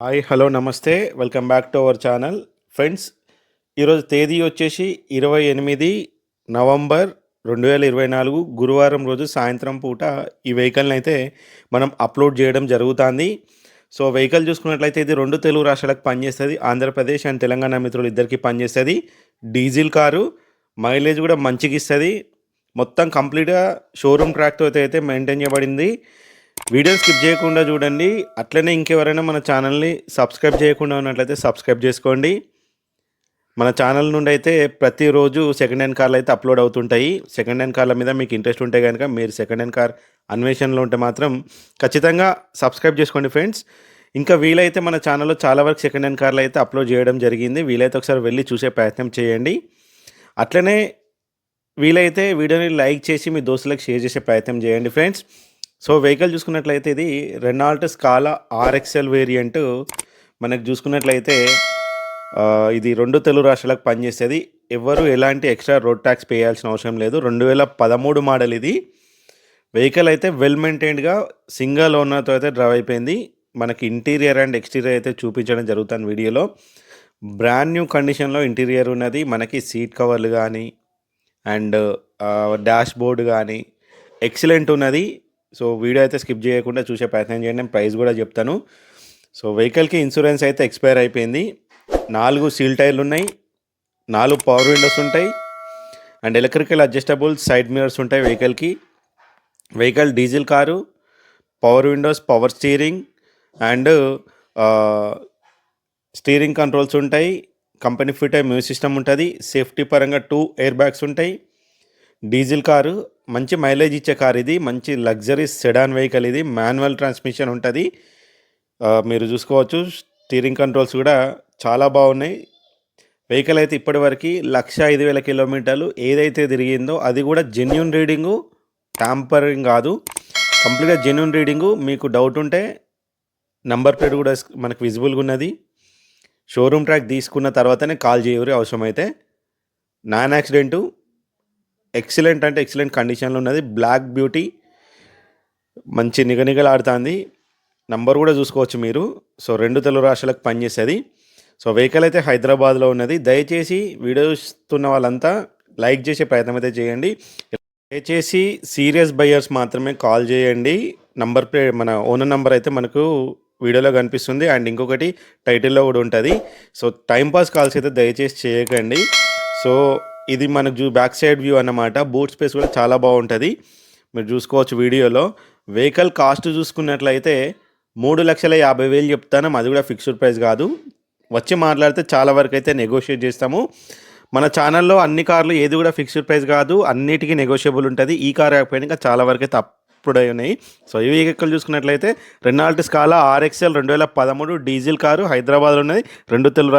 Hi hello నమస్తే. Welcome back to our channel. Friends ఈరోజు తేదీ వచ్చేసి ఇరవై ఎనిమిది నవంబర్ రెండు వేల ఇరవై నాలుగు గురువారం రోజు సాయంత్రం పూట ఈ వెహికల్ని అయితే మనం అప్లోడ్ చేయడం జరుగుతుంది. సో వెహికల్ చూసుకున్నట్లయితే ఇది రెండు తెలుగు రాష్ట్రాలకు పనిచేస్తుంది. ఆంధ్రప్రదేశ్ అండ్ తెలంగాణ మిత్రులు ఇద్దరికి పనిచేస్తుంది. డీజిల్ కారు మైలేజ్ కూడా మంచిగా ఇస్తుంది మొత్తం కంప్లీట్గా షోరూమ్ ట్రాక్తో అయితే మెయింటైన్ చేయబడింది. వీడియో స్కిప్ చేయకుండా చూడండి. అట్లనే ఇంకెవరైనా మన ఛానల్ని సబ్స్క్రైబ్ చేయకుండా ఉన్నట్లయితే సబ్స్క్రైబ్ చేసుకోండి. మన ఛానల్ నుండి అయితే ప్రతిరోజు సెకండ్ హ్యాండ్ కార్లు అయితే అప్లోడ్ అవుతుంటాయి. సెకండ్ హ్యాండ్ కార్ల మీద మీకు ఇంట్రెస్ట్ ఉంటే కనుక మీరు సెకండ్ హ్యాండ్ కార్ అన్వేషణలో ఉంటే మాత్రం ఖచ్చితంగా సబ్స్క్రైబ్ చేసుకోండి ఫ్రెండ్స్. ఇంకా వీలైతే మన ఛానల్లో చాలా వరకు సెకండ్ హ్యాండ్ కార్లు అయితే అప్లోడ్ చేయడం జరిగింది. వీలైతే ఒకసారి వెళ్ళి చూసే ప్రయత్నం చేయండి. అట్లనే వీలైతే వీడియోని లైక్ చేసి మీ దోస్తులకు షేర్ చేసే ప్రయత్నం చేయండి ఫ్రెండ్స్. సో వెహికల్ చూసుకున్నట్లయితే ఇది రెనాల్ట్ స్కాలా ఆర్ఎక్స్ఎల్ వేరియంట్ మనకు చూసుకున్నట్లయితే ఇది రెండు తెలుగు రాష్ట్రాలకు పనిచేస్తుంది ఎవరు ఎలాంటి ఎక్స్ట్రా రోడ్ ట్యాక్స్ పే చేయాల్సిన అవసరం లేదు. రెండు వేల పదమూడు మోడల్ ఇది. వెహికల్ అయితే వెల్ మెయింటైన్డ్గా సింగల్ ఓనర్తో అయితే డ్రైవ్ అయిపోయింది. మనకి ఇంటీరియర్ అండ్ ఎక్స్టీరియర్ అయితే చూపించడం జరుగుతుంది వీడియోలో. బ్రాండ్ న్యూ కండిషన్లో ఇంటీరియర్ ఉన్నది. మనకి సీట్ కవర్లు కానీ అండ్ డాష్ బోర్డ్ కానీ ఎక్సలెంట్ ఉన్నది. సో వీడియో అయితే స్కిప్ చేయకుండా చూసే ప్రయత్నం చేయండి నేను ప్రైస్ కూడా చెప్తాను. సో వెహికల్కి ఇన్సూరెన్స్ అయితే ఎక్స్పైర్ అయిపోయింది. నాలుగు సీల్ టైర్లు ఉన్నాయి నాలుగు పవర్ విండోస్ ఉంటాయి and electrical adjustable side mirrors ఉంటాయి వెహికల్కి. Vehicle diesel car power windows power steering and steering controls ఉంటాయి. కంపెనీ ఫిట్ అయ్యే మ్యూజిక్ సిస్టమ్ ఉంటుంది. సేఫ్టీ పరంగా టూ ఎయిర్ బ్యాగ్స్ ఉంటాయి. డీజిల్ కారు మంచి మైలేజ్ ఇచ్చే కార్ ఇది మంచి లగ్జరీ సెడాన్ వెహికల్ ఇది మాన్యువల్ ట్రాన్స్మిషన్ ఉంటుంది. మీరు చూసుకోవచ్చు స్టీరింగ్ కంట్రోల్స్ కూడా చాలా బాగున్నాయి. వెహికల్ అయితే ఇప్పటివరకు లక్ష ఐదు వేల కిలోమీటర్లు ఏదైతే తిరిగిందో అది కూడా జెన్యున్ రీడింగు ట్యాంపరింగ్ కాదు. కంప్లీట్గా జెన్యున్ రీడింగు మీకు డౌట్ ఉంటే నంబర్ ప్లేట్ కూడా మనకు విజిబుల్గా ఉన్నది. షోరూమ్ ట్రాక్ తీసుకున్న తర్వాతనే కాల్ చేయరు అవసరమైతే నాన్ యాక్సిడెంటు ఎక్సలెంట్ అంటే ఎక్సలెంట్ కండిషన్లో ఉన్నది. బ్లాక్ బ్యూటీ మంచి నిగనిగలాడుతుంది. నంబర్ కూడా చూసుకోవచ్చు మీరు. సో రెండు తెలుగు రాష్ట్రాలకు పనిచేస్తుంది సో వెహికల్ అయితే హైదరాబాద్లో ఉన్నది. దయచేసి వీడియో చూస్తున్న వాళ్ళంతా లైక్ చేసే ప్రయత్నం అయితే చేయండి. దయచేసి సీరియస్ బయ్యర్స్ మాత్రమే కాల్ చేయండి. నంబర్ ప్లే మన ఓనర్ నంబర్ అయితే మనకు వీడియోలో కనిపిస్తుంది. అండ్ ఇంకొకటి టైటిల్లో కూడా ఉంటుంది. సో టైంపాస్ కాల్స్ అయితే దయచేసి చేయకండి. సో ఇది మనకు చూ బ్యాక్ సైడ్ వ్యూ అన్నమాట. బూట్ స్పేస్ కూడా చాలా బాగుంటుంది. మీరు చూసుకోవచ్చు వీడియోలో. వెహికల్ కాస్ట్ చూసుకున్నట్లయితే మూడు లక్షల యాభై వేలు చెప్తాను. అది కూడా ఫిక్స్డ్ ప్రైస్ కాదు. వచ్చి మాట్లాడితే చాలా వరకు అయితే నెగోషియేట్ చేస్తాము. మన ఛానల్లో అన్ని కార్లు ఏది కూడా ఫిక్స్డ్ ప్రైస్ కాదు. అన్నిటికీ నెగోషియబుల్ ఉంటుంది. ఈ కార్ కాకపోయినా ఇంకా చాలా వరకు అయితే అప్పుడే ఉన్నాయి. సో ఈ వెహికల్ చూసుకున్నట్లయితే రెనాల్ట్ స్కాలా ఆర్ఎక్స్ఎల్ రెండు వేల పదమూడు డీజిల్ కారు హైదరాబాద్లో ఉన్నది. రెండు తెలుగు